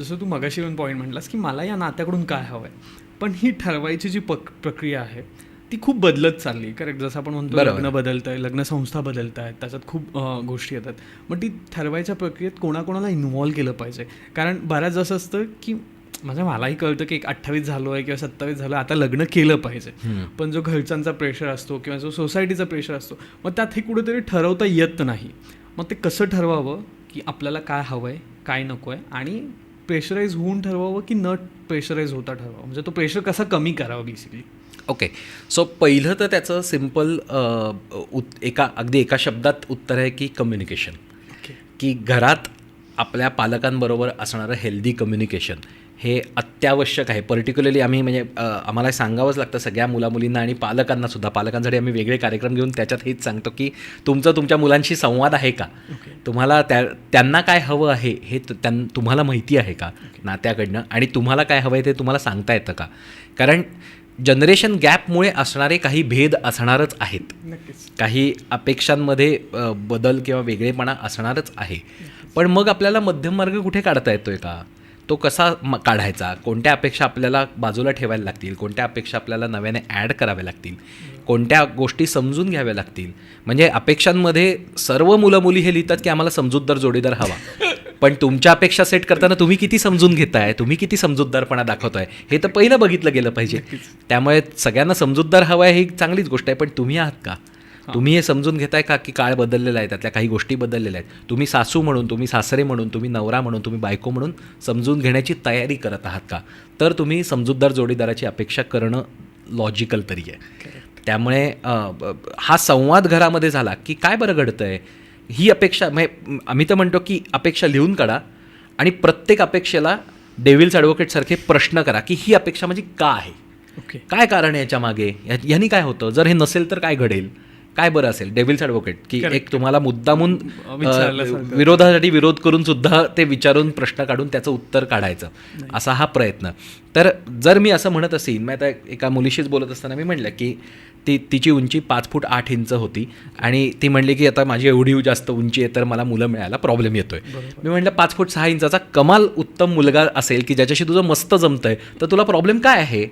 जसं तू मगाशी पण पॉईंट म्हटलास की मला या नात्याकडून काय हवं आहे पण ही ठरवायची जी पक प्रक्रिया आहे ती खूप बदलत चालली करेक्ट जसं आपण म्हणतो. लग्न बदलत आहे लग्न संस्था बदलत आहेत त्याच्यात खूप गोष्टी येतात. मग ती ठरवायच्या प्रक्रियेत कोणाकोणाला इन्व्हॉल्व केलं पाहिजे? कारण बऱ्याच असं असतं की म्हणजे मलाही कळतं की एक अठ्ठावीस झालो आहे किंवा सत्तावीस झालं आता लग्न केलं पाहिजे. पण जो घरच्यांचा प्रेशर असतो किंवा जो सोसायटीचा प्रेशर असतो मग त्यात हे कुठेतरी ठरवता येत नाही. मग ते कसं ठरवावं की आपल्याला काय हवं आहे काय नको आहे आणि प्रेशराईज होऊन ठरवावं की न प्रेशराईज होता ठरवावं? म्हणजे तो प्रेशर कसा कमी करावा बेसिकली ओके सो पहिलं तर त्याचं सिंपल एका अगदी एका शब्दात उत्तर आहे की कम्युनिकेशन की घरात आपल्या पालकांबरोबर असणारं हेल्दी कम्युनिकेशन हे अत्यावश्यक आहे. पर्टिक्युलरली आम्ही म्हणजे आम्हाला सांगावंच लागतं सगळ्या मुलामुलींना आणि पालकांना सुद्धा. पालकांसाठी आम्ही वेगळे कार्यक्रम घेऊन त्याच्यात हेच सांगतो की तुमचं तुमच्या मुलांशी संवाद आहे का? ओके तुम्हाला त्या त्यांना काय हवं आहे हे त्यां तुम्हाला माहिती आहे का? नात्याकडनं. आणि तुम्हाला काय हवं आहे ते तुम्हाला सांगता येतं का? कारण जनरेशन गॅपमुळे असणारे काही भेद असणारच आहेत. काही अपेक्षांमध्ये बदल किंवा वेगळेपणा असणारच आहे. पण मग आपल्याला मध्यम मार्ग कुठे काढता येतोय का? तो कसा म काढायचा? कोणत्या अपेक्षा आपल्याला बाजूला ठेवायला लागतील? कोणत्या अपेक्षा आपल्याला नव्याने ॲड कराव्या लागतील? कोणत्या गोष्टी समजून घ्याव्या लागतील? म्हणजे अपेक्षांमध्ये सर्व मुलं मुली हे लिहितात की आम्हाला समजूतदार जोडीदार हवा. पण तुमच्या अपेक्षा सेट करताना तुम्ही किती समजून घेताय? तुम्ही किती समजूतदारपणा दाखवताय? हे तर पहिलं बघितलं गेलं पाहिजे. त्यामुळे सगळ्यांना समजूतदार हवा आहे ही चांगलीच गोष्ट आहे. पण तुम्ही आहात का? तुम्ही हे समजून घेताय का की काळ बदललेला आहे त्यातल्या काही गोष्टी बदललेल्या आहेत? तुम्ही सासू म्हणून तुम्ही सासरे म्हणून तुम्ही नवरा म्हणून तुम्ही बायको म्हणून समजून घेण्याची तयारी करत आहात का? तर तुम्ही समजूतदार जोडीदाराची अपेक्षा करणं लॉजिकल तरी आहे. त्यामुळे हा संवाद घरामध्ये झाला की काय बरं घडतं आहे ही अपेक्षा म्हणजे आम्ही तर म्हणतो की अपेक्षा लिहून काढा आणि प्रत्येक अपेक्षेला डेव्हिल्स ॲडव्होकेटसारखे प्रश्न करा की ही अपेक्षा म्हणजे का आहे? ओके. काय कारण आहे याच्या मागे? यांनी काय होतं? जर हे नसेल तर काय घडेल? काय बरं असेल? डेव्हिल्स ॲडव्होकेट की. एक तुम्हाला मुद्दामून. विरोधासाठी विरोध करून सुद्धा ते विचारून प्रश्न काढून त्याचं उत्तर काढायचं. असा हा प्रयत्न. तर जर मी असं म्हणत असेन मी आता एका मुलीशीच बोलत असताना मी म्हणलं की ती तिची उंची पाच फूट आठ इंच होती आणि ती म्हणली की आता माझी एवढी जास्त उंची आहे तर मला मुलं मिळायला प्रॉब्लेम येतोय. मी म्हटलं पाच फूट सहा इंचाचा कमाल उत्तम मुलगा असेल की ज्याच्याशी तुझं मस्त जमतंय तर तुला प्रॉब्लेम काय आहे?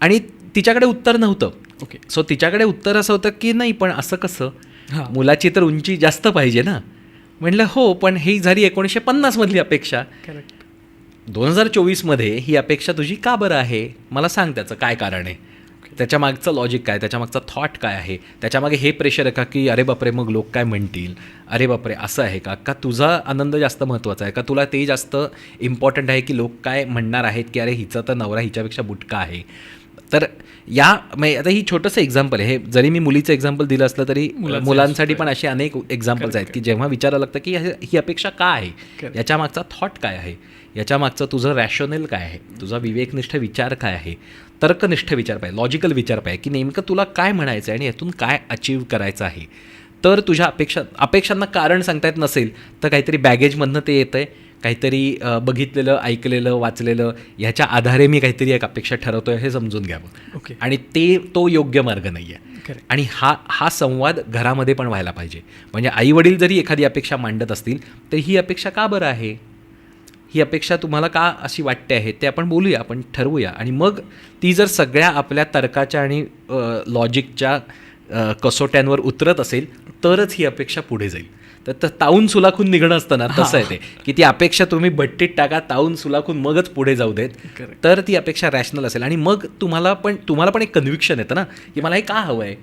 आणि तिच्याकडे उत्तर नव्हतं. ओके सो तिच्याकडे उत्तर असं होतं की नाही पण असं कसं. मुलाची तर उंची जास्त पाहिजे ना? म्हणलं हो पण ही झाली एकोणीसशे पन्नासमधली अपेक्षा. दोन हजार चोवीसमध्ये ही अपेक्षा तुझी का बरं आहे? मला सांग त्याचं काय कारण आहे. त्याच्या मागचं लॉजिक काय? त्याच्या मागचा थॉट काय आहे? त्याच्यामागे हे प्रेशर आहे का की अरे बापरे मग लोक काय म्हणतील? अरे बापरे असं आहे का? का तुझा आनंद जास्त महत्त्वाचा आहे? का तुला ते जास्त इम्पॉर्टंट आहे की लोक काय म्हणणार आहेत की अरे हिचा तर नवरा हिच्यापेक्षा बुटका आहे. तर या म्हणजे आता ही छोटंसं एक्झाम्पल आहे. हे जरी मी मुलीचं एक्झाम्पल दिलं असलं तरी मुलांसाठी पण असे अनेक एक्झाम्पल्स आहेत की जेव्हा विचारावं लागतं की हे- अपेक्षा का आहे. याच्या मागचा थॉट काय आहे? याच्या मागचं तुझं रॅशनल काय आहे? तुझा विवेकनिष्ठ विचार काय आहे? तर्कनिष्ठ विचार पाहिजे लॉजिकल विचार पाहिजे की नेमकं तुला काय म्हणायचं आहे आणि यातून काय अचीव करायचं आहे? तर तुझ्या अपेक्षा अपेक्षांना कारण सांगता येत नसेल तर काहीतरी बॅगेजमधनं ते येतं आहे काहीतरी बघितलेलं ऐकलेलं वाचलेलं ह्याच्या आधारे मी काहीतरी एक अपेक्षा ठरवतोय हे समजून घ्यावं. ओके. आणि ते तो योग्य मार्ग नाही आहे. आणि हा हा संवाद घरामध्ये पण व्हायला पाहिजे. म्हणजे आई वडील जरी एखादी अपेक्षा मांडत असतील तर ही अपेक्षा का बरं आहे? ही अपेक्षा तुम्हाला का अशी वाटते आहे? ते आपण बोलूया आपण ठरवूया. आणि मग ती जर सगळ्या आपल्या तर्काच्या आणि लॉजिकच्या कसोट्यांवर उतरत असेल तरच ही अपेक्षा पुढे जाईल. तर ताऊन सुलाखून निघणं असतं ना तसं आहे ते. की ती अपेक्षा तुम्ही भट्टीत टाका ताऊन सुलाखून मगच पुढे जाऊ देत. तर ती अपेक्षा रॅशनल असेल. आणि मग तुम्हाला पण तुम्हाला पण एक कन्व्हिक्शन येतं ना की मला हे का हवं आहे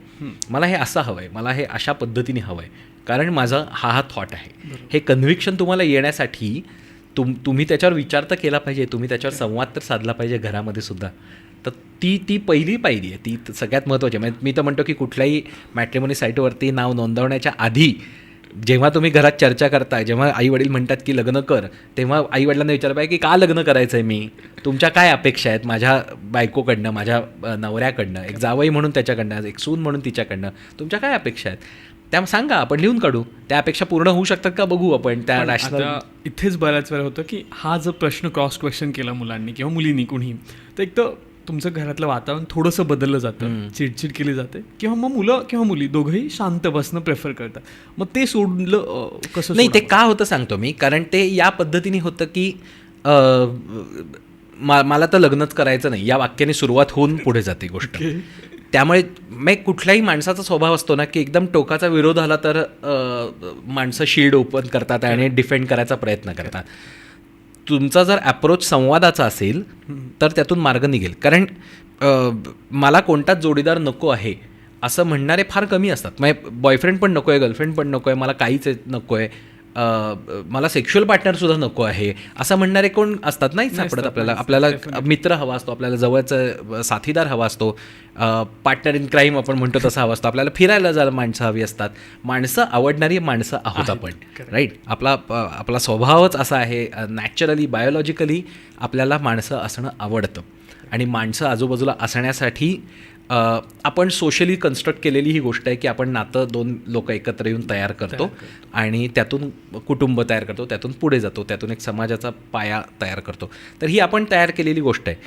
मला हे असं हवं आहे मला हे अशा पद्धतीने हवं आहे कारण माझा हा हा थॉट आहे. हे कन्व्हिक्शन तुम्हाला येण्यासाठी तुम तुम्ही त्याच्यावर विचार तर केला पाहिजे. तुम्ही त्याच्यावर संवाद तर साधला पाहिजे घरामध्ये सुद्धा. तर ती ती पहिली पायरी आहे. ती सगळ्यात महत्त्वाची म्हणजे मी तर म्हणतो की कुठल्याही मॅट्रिमोनी साईटवरती नाव नोंदवण्याच्या आधी जेव्हा तुम्ही घरात चर्चा करताय जेव्हा आई वडील म्हणतात की लग्न कर तेव्हा आई वडिलांना विचार पाहिजे की का लग्न करायचं आहे मी? तुमच्या काय अपेक्षा आहेत? माझ्या बायकोकडनं माझ्या नवऱ्याकडनं एक जावई म्हणून त्याच्याकडनं एक सून म्हणून तिच्याकडनं तुमच्या काय अपेक्षा आहेत? त्या सांगा आपण लिहून काढू. त्या अपेक्षा पूर्ण होऊ शकतात का बघू आपण त्या आता इथेच बऱ्याच वेळा होतं की हा जर प्रश्न क्रॉस क्वेश्चन केला मुलांनी किंवा मुलींनी कुणीही तर एक तर तुमचं घरातलं वातावरण थोडंसं बदललं जातं चिडचिड केली जाते. किंवा मग मुलं किंवा मुली दोघंही शांत बसणं प्रेफर करतात. मग ते सोडलं कसं नाही ते? का होतं सांगतो मी कारण ते या पद्धतीने होतं की मा मला तर लग्नच करायचं नाही. या वाक्याने सुरुवात होऊन पुढे जाते गोष्ट. त्यामुळे मग कुठल्याही माणसाचा स्वभाव असतो ना की एकदम टोकाचा विरोध आला तर माणसं शील्ड ओपन करतात आणि डिफेंड करायचा प्रयत्न करतात. तुमचा जर ॲप्रोच संवादाचा असेल तर त्यातून मार्ग निघेल. कारण मला कोणताच जोडीदार नको आहे असं म्हणणारे फार कमी असतात. म्हणजे बॉयफ्रेंड पण नको आहे गर्लफ्रेंड पण नको आहे मला काहीच नको आहे अ, पार्टनर पार्टनर पार्टनरसुद्धा नको आहे. असं म्हणणारे कोण असतात नाही सापडत आपल्याला? आपल्याला. मित्र हवा असतो आपल्याला जवळचा साथीदार हवा असतो. पार्टनर इन क्राईम आपण म्हणतो तसा हवा असतो. आपल्याला फिरायला जायला माणसं हवी असतात. माणसं आवडणारी माणसं आहोत आपण. राईट आपला आपला स्वभावच असा आहे नॅचरली बायोलॉजिकली आपल्याला माणसं असणं आवडतं. आणि माणसं आजूबाजूला असण्यासाठी आपण सोशली कन्स्ट्रक्ट केलेली ही गोष्ट आहे की आपण नातं दोन लोक एकत्र येऊन तयार करतो. आणि त्यातून कुटुंब तयार करतो त्यातून पुढे जातो त्यातून एक समाजाचा पाया तयार करतो. तर ही आपण तयार केलेली गोष्ट आहे.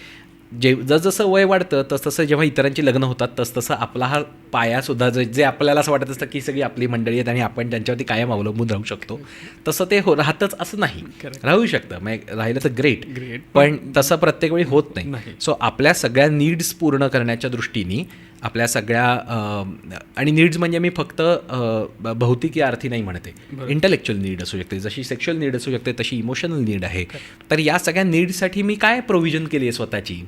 जे जसजसं वय वाढतं तसतसं जेव्हा इतरांची लग्न होतात तसतसं आपला हा पायासुद्धा जे जे आपल्याला असं वाटत असतं की सगळी आपली मंडळी आहेत आणि आपण त्यांच्यावरती कायम अवलंबून राहू शकतो तसं ते हो राहतच असं नाही. राहू शकतं मग राहिलं तर ग्रेट Great. पण तसं प्रत्येक वेळी होत नाही. सो आपल्या सगळ्या नीड्स पूर्ण करण्याच्या दृष्टीने आपल्या सगळ्या आणि नीड्स म्हणजे मी फक्त भौतिक या अर्थी नाही म्हणते. इंटलेक्च्युअल नीड असू शकते. जशी सेक्शुअल नीड असू शकते तशी इमोशनल नीड आहे. तर या सगळ्या नीडसाठी मी काय प्रोव्हिजन केली आहे स्वतःची?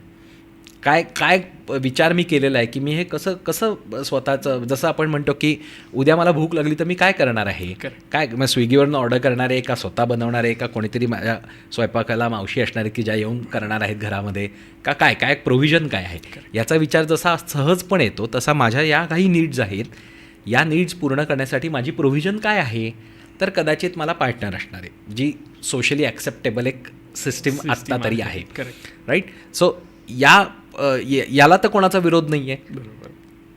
काय काय विचार मी केलेला आहे की मी हे कसं कसं स्वतःचं जसं आपण म्हणतो की उद्या मला भूक लागली तर मी काय करणार आहे. काय मग स्विगीवरनं ऑर्डर करणार आहे का स्वतः बनवणार आहे का कोणीतरी माझ्या स्वयंपाकाला मावशी असणार आहे की ज्या येऊन करणार आहेत घरामध्ये? का काय काय प्रोव्हिजन काय आहे? याचा विचार जसा सहजपणे येतो तसा माझ्या या काही नीड्स आहेत. या नीड्स पूर्ण करण्यासाठी माझी प्रोव्हिजन काय आहे? तर कदाचित मला पार्टनर असणार आहे जी सोशली ॲक्सेप्टेबल एक सिस्टीम आत्ता तरी आहे. राईट सो य- याला तर कोणाचा विरोध नाही आहे बरोबर.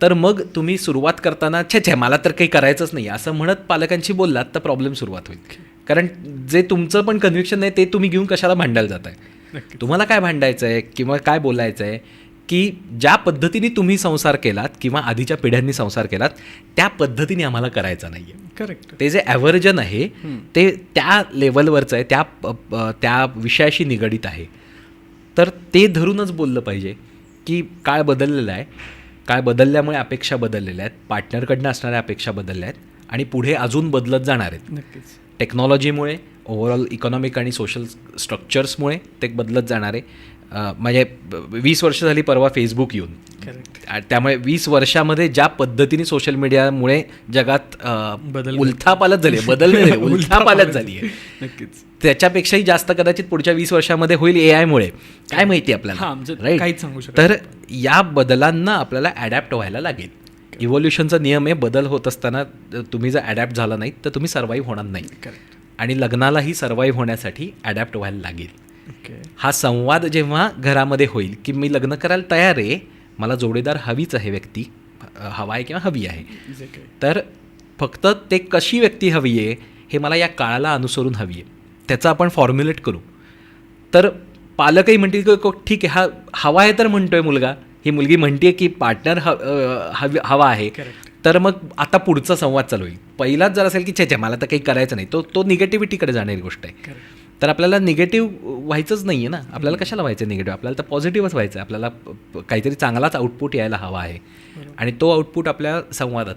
तर मग तुम्ही सुरुवात करताना छे छे मला तर काही करायचंच नाही असं म्हणत पालकांशी बोललात तर प्रॉब्लेम सुरुवात होईल. कारण जे तुमचं पण कन्व्हिक्शन आहे ते तुम्ही घेऊन कशाला भांडायला जात आहे तुम्हाला काय भांडायचं आहे किंवा काय बोलायचं आहे की ज्या पद्धतीने तुम्ही संसार केलात किंवा आधीच्या पिढ्यांनी संसार केलात त्या पद्धतीने आम्हाला करायचा नाही आहे करेक्ट ते जे ॲव्हर्जन आहे. ते त्या लेवलवरचं आहे त्या त्या विषयाशी निगडीत आहे. तर ते धरूनच बोललं पाहिजे. की काळ बदललेला आहे. काळ बदलल्यामुळे अपेक्षा बदललेल्या आहेत. पार्टनरकडनं असणाऱ्या अपेक्षा बदलल्या आहेत. आणि पुढे अजून बदलत जाणार आहेत. नक्कीच. टेक्नॉलॉजीमुळे ओव्हरऑल इकॉनॉमिक आणि सोशल स्ट्रक्चर्समुळे ते बदलत जाणार आहे. म्हणजे वीस वर्ष झाली परवा फेसबुक येऊन. त्यामुळे वीस वर्षामध्ये ज्या पद्धतीने सोशल मीडियामुळे जगात बदल उलथापालत झाली बदल उलथापालत झाली आहे. नक्कीच. त्याच्यापेक्षाही जास्त कदाचित पुढच्या वीस वर्षामध्ये होईल ए आयमुळे काय माहिती हा, आपल्याला म्हणजे? काहीच सांगू शकत तर या बदलांना आपल्याला ॲडॅप्ट व्हायला लागेल. इव्होल्युशनचा नियम आहे बदल होत असताना तुम्ही जर ॲडॅप्ट झाला नाही तर तुम्ही सर्वाईव्ह होणार नाही. आणि लग्नालाही सर्वाईव्ह होण्यासाठी ॲडॅप्ट व्हायला लागेल. ओके हा संवाद जेव्हा घरामध्ये होईल की मी लग्न करायला तयार आहे मला जोडीदार हवीच आहे व्यक्ती हवा आहे किंवा हवी आहे. तर फक्त ते कशी व्यक्ती हवी आहे हे मला या काळाला अनुसरून हवी आहे. त्याचं आपण फॉर्म्युलेट करू. तर पालकही म्हणतील की ठीक आहे हा हवा आहे तर म्हणतोय मुलगा. ही मुलगी म्हणते की पार्टनर हवी हवा आहे. तर मग आता पुढचा संवाद चालू होईल. पहिलाच जर असेल की छे छे मला तर काही करायचं नाही. तो तो निगेटिव्हिटीकडे जाणारी गोष्ट आहे. तर आपल्याला निगेटिव्ह व्हायचंच नाही आहे ना. आपल्याला कशाला व्हायचं निगेटिव्ह? आपल्याला तर पॉझिटिव्हच व्हायचं आहे आपल्याला काहीतरी चांगलाच आउटपुट यायला हवा आहे. आणि तो आउटपुट आपल्या संवादात